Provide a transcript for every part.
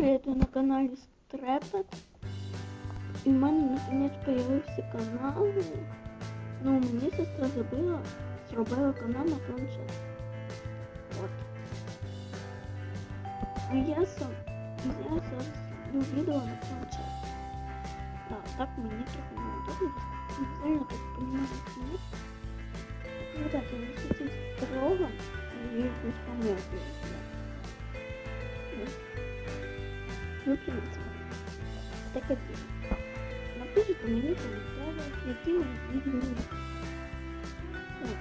привіт, ви на каналі Стрепет. І в мене наконець появився канал. Ну, мені сестра зробила, зробила канал на планшет. От. А я сам, я зараз роблю відео на планшет. Да, так мені трохи неудобно. Не знаю, я так понимаю, как нет. Ребята, не хотите строго, и без помилки. Ну, в принципе, так и было. Напишите мені в коментарях, які ви відео любите. От.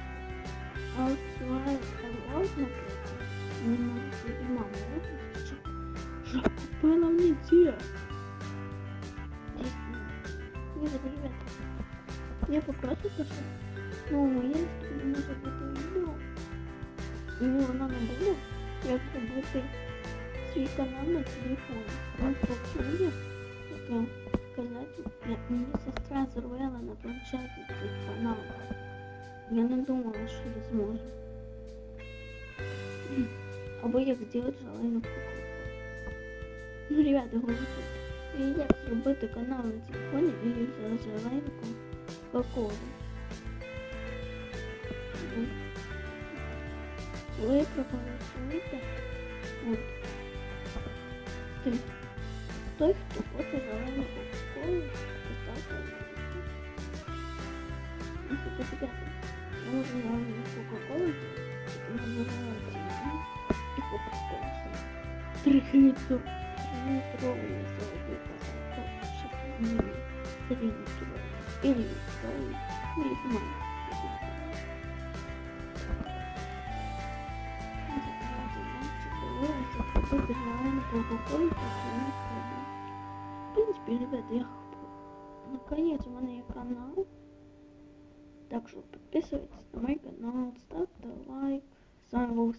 А от своє канал, наприклад, не можу собі маму випустити, що купила мені дія. Дійсно. Ні, ребята, я попрошу, що ну, я не зробити відео. І вона не буде, як зробити свій канал на телефоні. Він почує, як казати, як мені сестра зробила на планшеті цей канал. Я не думала, що я зможу. Або як зробити зелену куколку. Ну, ребята, голосуйте. І як зробити канал на телефоні і зеленку коколу. Ви проголосуєте. От. Ти. Той, хто хоче зелену кока-колу, поставте лайк. Ну, це ребята, я можу зелену кока-колу, набираю ціну і кока-колу. Трихлітро. Трилітровий золотий казак, щоб мені трилітровий. Или літровий. Не знаю. В принципе, ребята, я наконец у меня канал. Так что подписывайтесь на мой канал, ставьте лайк. С вами был